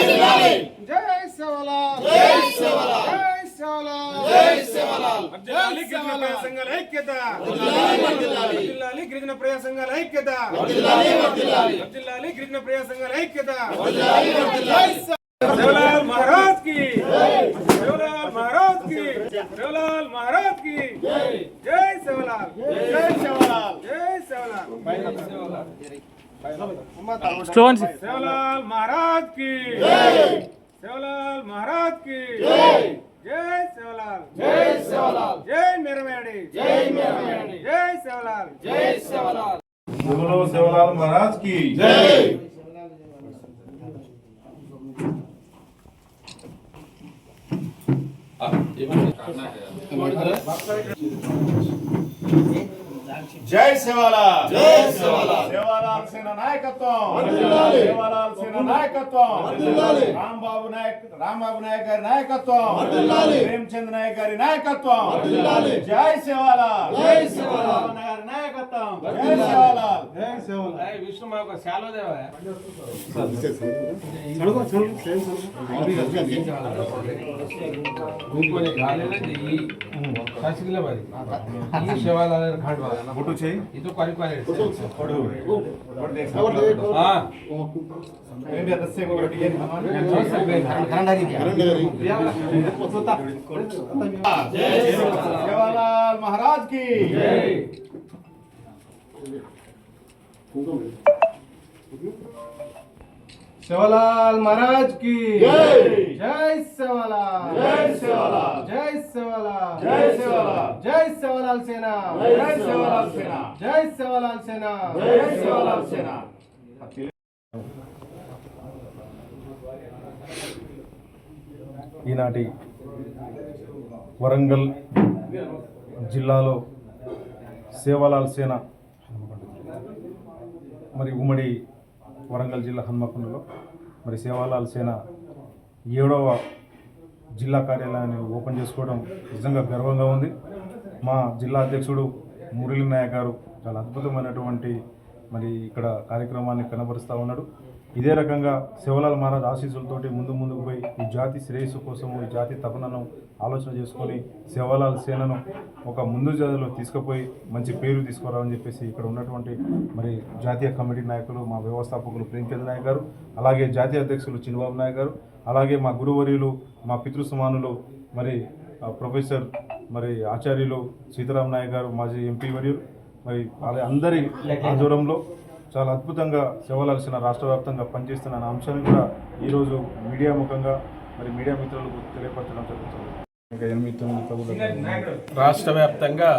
జై సేవలాల్ జై సేవలాల్ జై సేవలాల్ జై సేవలాల్ వర్ధిల్లాలి గిరిజన ప్రజా సంఘాల ఐక్యత వర్ధిల్లాలి గిరిజన ప్రజా సంఘాల ఐక్యత వర్ధిల్లాలి గిరిజన ప్రజా సంఘాల ఐక్యత శివలాల్ మహారాజ్కి శివలాల్ మహారాజ్కి శివలాల్ మహారాజ్కి జై శివలాల్ జై సేవలాల్ జై स्लोगन से सेवलाल महाराज की। सेवलाल महाराज की। जय सेवलाल। जय सेवलाल जय मेरे मेड़ी जय मेरे मेड़ी जय सेवलाल। जय सेवलाल बोलो सेवलाल महाराज की। जय करना है। జై సేవలాల్ సేవాలాల్ సేన నాయకత్వం. సేవాలాల్ సేన నాయకత్వం. రాంబాబు నాయక్ రాంబాబు నాయక్ గారి నాయకత్వం. ప్రేమచంద్ నాయక్ గారి నాయకత్వం. జై సేవాలాల్ జై సేవలాల్ శ్రీరామ్ జై సేవలాల్ జై సేవలాల్ అయ్య విష్ణు మాకు శాలో దేవా సార్ చదువు చదువు సేమ్ చదువు ఇంకొన్ని గాలేన జీ కాసికిల మరి ఈ సేవలాల్ ఘాట్ వాలా ఫోటో చేయి ఇది క్వాలి క్వాలి ఫోటో ఫోటో ఫోటో ఆ मेरे दस्से को बढ़िया खरंडारी दिया जय जय महाराज की जय శివలాల్ మహారాజ్కి జై శివలాల్ జై శివలాల్ జై శివలాల్ జై శివలాల్ జై శివలాల్ సేన జై శివలాల్ సేన జై శివలాల్ సేన ఈనాటి వరంగల్ జిల్లాలో సేవలాల్ సేన మరి ఉమ్మడి వరంగల్ జిల్లా హన్మకొండలో మరి సేవాలాల్ సేన ఏడవ జిల్లా కార్యాలయాన్ని ఓపెన్ చేసుకోవడం నిజంగా గర్వంగా ఉంది. మా జిల్లా అధ్యక్షుడు మురళీ నాయక్ గారు చాలా అద్భుతమైనటువంటి మరి ఇక్కడ కార్యక్రమాన్ని కనబరుస్తూ ఉన్నాడు. ఇదే రకంగా శివలాల్ మహారాజ్ ఆశీస్సులతోటి ముందు ముందుకు పోయి ఈ జాతి శ్రేయస్సు కోసము ఈ జాతి తపనను ఆలోచన చేసుకొని శివలాల్ సేనను ఒక ముందు జాతిలో తీసుకుపోయి మంచి పేరు తీసుకురావని చెప్పేసి ఇక్కడ ఉన్నటువంటి మరి జాతీయ కమిటీ నాయకులు మా వ్యవస్థాపకులు ప్రేమచంద్ర నాయక్ గారు అలాగే జాతీయ అధ్యక్షులు చిన్నబాబు నాయక్ గారు అలాగే మా గురువర్యులు మా పితృసమానులు మరి ప్రొఫెసర్ మరి ఆచార్యులు సీతారాం నాయక్ గారు మాజీ ఎంపీ వర్యులు మరి వాళ్ళ అందరి ఆధ్వర్యంలో చాలా అద్భుతంగా సేవలాల్సిన రాష్ట్ర వ్యాప్తంగా పనిచేస్తున్న అనే అంశాన్ని కూడా ఈరోజు మీడియా ముఖంగా మరి మీడియా మిత్రులకు తెలియపరచడం జరుగుతుంది. రాష్ట్ర వ్యాప్తంగా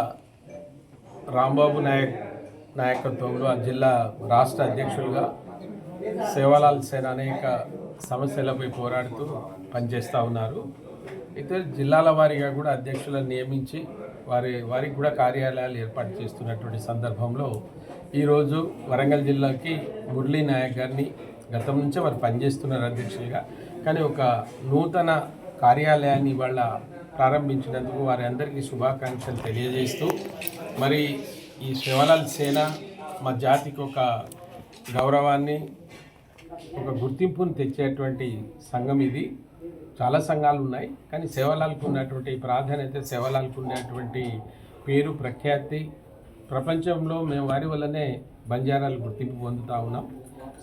రాంబాబు నాయక్ నాయకత్వంలో ఆ జిల్లా రాష్ట్ర అధ్యక్షులుగా సేవలాల్ సేన అనేక సమస్యలపై పోరాడుతూ పనిచేస్తూ ఉన్నారు. అయితే జిల్లాల వారీగా కూడా అధ్యక్షులను నియమించి వారి వారికి కూడా కార్యాలయాలు ఏర్పాటు చేస్తున్నటువంటి సందర్భంలో ఈరోజు వరంగల్ జిల్లాకి మురళీ నాయక్ గారిని గతం నుంచే వారు పనిచేస్తున్నారు అధ్యక్షులుగా. కానీ ఒక నూతన కార్యాలయాన్ని ఇవాళ ప్రారంభించినందుకు వారి అందరికీ శుభాకాంక్షలు తెలియజేస్తూ మరి ఈ శివలాల్ సేన మా జాతికి ఒక గౌరవాన్ని ఒక గుర్తింపును తెచ్చేటువంటి సంఘం ఇది. చాలా సంఘాలు ఉన్నాయి కానీ సేవలాలకు ఉన్నటువంటి ప్రాధాన్యత సేవలాలకు ఉన్నటువంటి పేరు ప్రఖ్యాతి ప్రపంచంలో మేము వారి వల్లనే బంజారాలు గుర్తింపు పొందుతూ ఉన్నాం.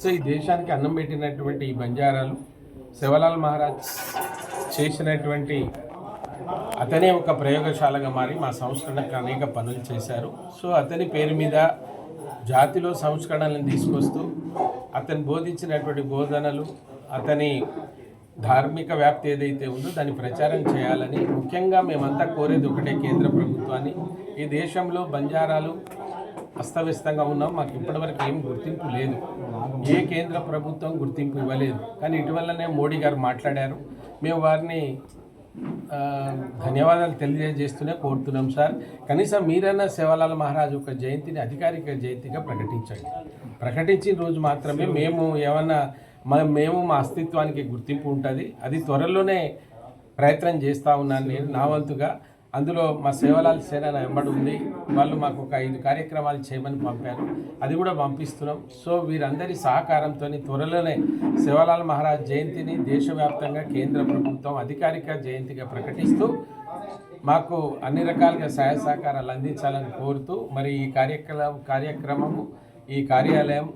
సో ఈ దేశానికి అన్నం పెట్టినటువంటి ఈ బంజారాలు శివలాల్ మహారాజ్ చేసినటువంటి అతనే ఒక ప్రయోగశాలగా మారి మా సంస్కరణకు అనేక పనులు చేశారు. సో అతని పేరు మీద జాతిలో సంస్కరణలను తీసుకొస్తూ అతను బోధించినటువంటి బోధనలు అతని ధార్మిక వ్యాప్తి ఏదైతే ఉందో దాన్ని ప్రచారం చేయాలని ముఖ్యంగా మేమంతా కోరేది ఒకటే కేంద్ర ప్రభుత్వాన్ని. ఈ దేశంలో బంజారాలు అస్తవ్యస్తంగా ఉన్నాం. మాకు ఇప్పటివరకు ఏం గుర్తింపు లేదు. ఏ కేంద్ర ప్రభుత్వం గుర్తింపు ఇవ్వలేదు. కానీ ఇటీవలనే మోడీ గారు మాట్లాడారు. మేము వారిని ధన్యవాదాలు తెలియజేస్తూనే కోరుతున్నాం సార్. కనీసం మీరన్నా సేవలాల్ మహారాజ్ ఒక జయంతిని అధికారిక జయంతిగా ప్రకటించండి. ప్రకటించిన రోజు మాత్రమే మేము ఏమన్నా మనం మేము మా అస్తిత్వానికి గుర్తింపు ఉంటుంది. అది త్వరలోనే ప్రయత్నం చేస్తూ ఉన్నాను నేను నా వంతుగా. అందులో మా సేవలాల్ సేన నా వెంబడి ఉంది. వాళ్ళు మాకు ఒక ఐదు కార్యక్రమాలు చేయమని పంపారు. అది కూడా పంపిస్తున్నాం. సో వీరందరి సహకారంతో త్వరలోనే సేవలాల్ మహారాజ్ జయంతిని దేశవ్యాప్తంగా కేంద్ర ప్రభుత్వం అధికారిక జయంతిగా ప్రకటిస్తూ మాకు అన్ని రకాలుగా సహాయ సహకారాలు అందించాలని కోరుతూ మరి ఈ కార్యక్రమ కార్యక్రమము ఈ కార్యాలయం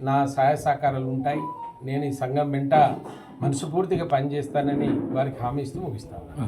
నా సహాయ సహకారాలు ఉంటాయి. నేను ఈ సంఘం వెంట మనస్ఫూర్తిగా పనిచేస్తానని వారికి హామీ ఇస్తూ ముగిస్తాను